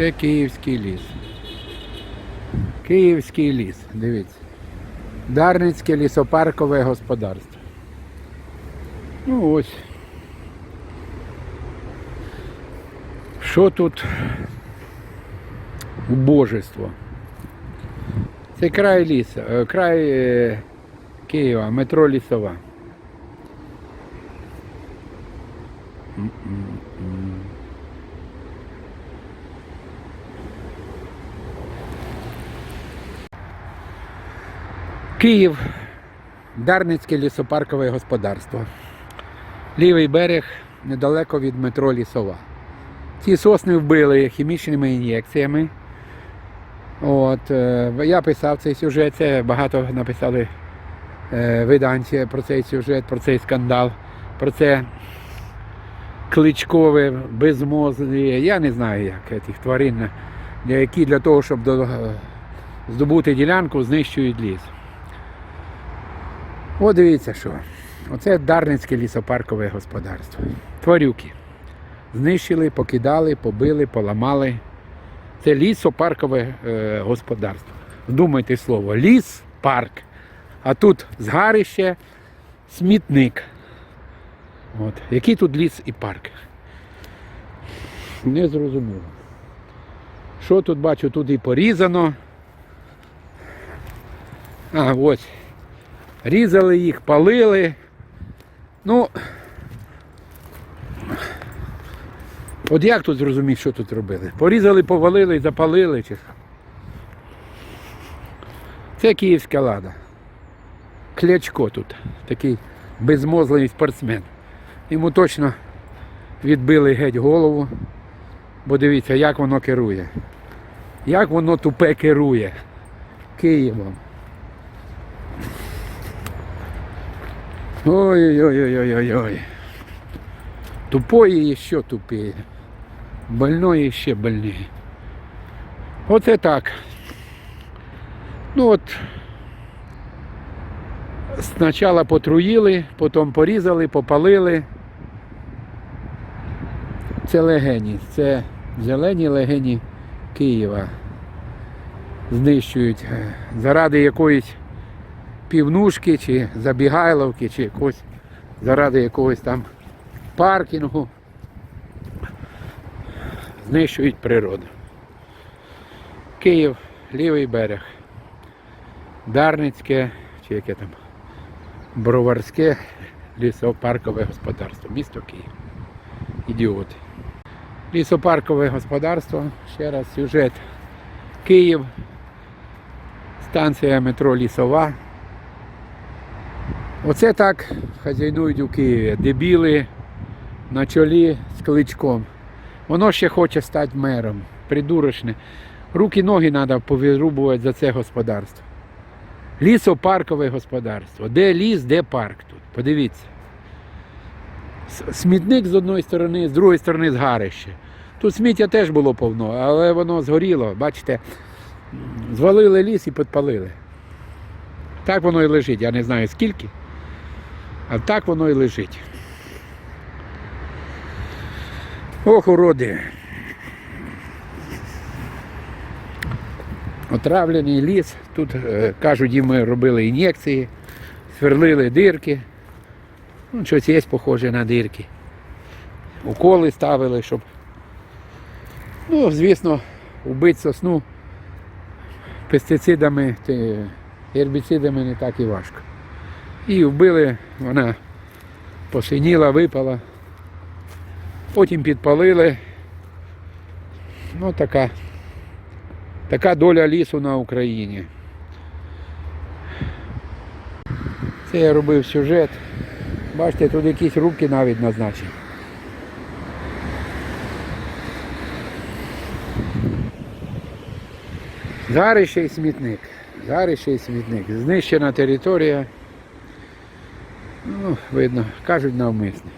Це Київський ліс. Київський ліс, дивіться. Дарницьке лісопаркове господарство. Ну ось. Що тут убожество? Це край лісу, е, край е, Києва, метро Лісова. Київ, Дарницьке лісопаркове господарство. Лівий берег недалеко від метро Лісова. Ці сосни вбили хімічними ін'єкціями. От, е, я писав цей сюжет, це багато написали е, виданці про цей сюжет, про цей скандал, про це кличкове, безмозлі, я не знаю як цих тварин, які для того, щоб е, здобути ділянку, знищують ліс. От дивіться що. Оце Дарницьке лісопаркове господарство. Тварюки. Знищили, покидали, побили, поламали. Це лісопаркове е, господарство. Вдумайте слово, ліс, парк. А тут згарище, смітник. От. Який тут ліс і парк? Не зрозуміло. Що тут бачу, тут і порізано. А, ось. Різали їх, палили. Ну. От як тут зрозуміти, що тут робили? Порізали, повалили і запалили чи? Це київська лада. Клячко тут, такий безмозливий спортсмен. Йому точно відбили геть голову, бо дивіться, як воно керує. Як воно тупе керує Києвом. Ой-ой-ой-ой-ой-ой. Тупое еще тупее. Больное еще больнее. Оце так. Ну от спочатку потруїли, потім порізали, попалили. Це легені, це зелені легені Києва. Знищують е, заради якоїсь півнушки чи забігайловки, чи якось заради якогось там паркінгу. Знищують природу. Київ, лівий берег. Дарницьке, чи яке там Броварське лісопаркове господарство. Місто Київ. Ідіоти. Лісопаркове господарство. Ще раз сюжет. Київ. Станція метро Лісова. Оце так хазяйнують у Києві. Дебіли на чолі з кличком. Воно ще хоче стати мером. Придурочне. Руки ноги треба повирубувати за це господарство. Лісопаркове господарство. Де ліс, де парк тут. Подивіться. Смітник з одної сторони, з другої сторони згарище. Тут сміття теж було повно, але воно згоріло. Бачите, звалили ліс і підпалили. Так воно і лежить. Я не знаю скільки. А так воно і лежить. Ох, уроди. Отравлений ліс. Тут, е, кажуть, їм ми робили ін'єкції, сверлили дирки. Ну, щось є похоже на дирки. Уколи ставили, щоб. Ну, звісно, вбити сосну пестицидами, гербіцидами не так і важко. І вбили, вона посиніла, випала. Потім підпалили. Ну, така, така доля лісу на Україні. Це я робив сюжет. Бачите, тут якісь рубки навіть назначені. Згарище і смітник. Згарище і смітник. Знищена територія. Ну, видно, кажуть навмисне.